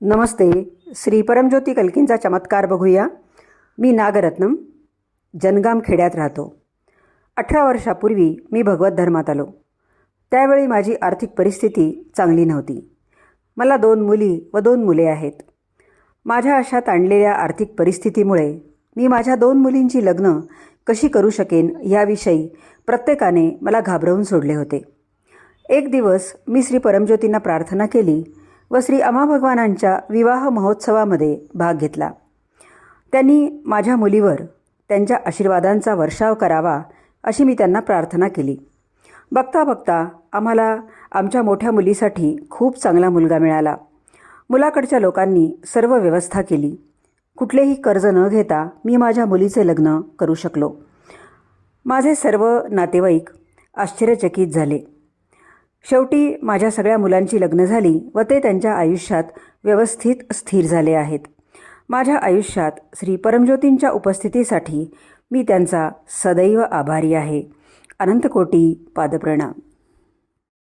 नमस्ते श्री परमज्योती कल्कींचा चमत्कार बघूया. मी नागरत्नम जनगाम खेड्यात राहतो. अठरा वर्षापूर्वी मी भगवत धर्मात आलो. त्यावेळी माझी आर्थिक परिस्थिती चांगली नव्हती. मला दोन मुली व दोन मुले आहेत. माझ्या अशा ताणलेल्या आर्थिक परिस्थितीमुळे मी माझ्या दोन मुलींची लग्न कशी करू शकेन याविषयी प्रत्येकाने मला घाबरवून सोडले होते. एक दिवस मी श्री परमज्योतींना प्रार्थना केली व श्री अमा भगवानांच्या विवाह महोत्सवामध्ये भाग घेतला. त्यांनी माझ्या मुलीवर त्यांच्या आशीर्वादांचा वर्षाव करावा अशी मी त्यांना प्रार्थना केली. बघता बघता आम्हाला आमच्या मोठ्या मुलीसाठी खूप चांगला मुलगा मिळाला. मुलाकडच्या लोकांनी सर्व व्यवस्था केली. कुठलेही कर्ज न घेता मी माझ्या मुलीचे लग्न करू शकलो. माझे सर्व नातेवाईक आश्चर्यचकित झाले. शेवटी माझ्या सगळ्या मुलांची लग्न झाली व ते त्यांच्या आयुष्यात व्यवस्थित स्थिर झाले आहेत. माझ्या आयुष्यात श्री परमज्योतींच्या उपस्थितीसाठी मी त्यांचा सदैव आभारी आहे. अनंतकोटी पादप्रणाम.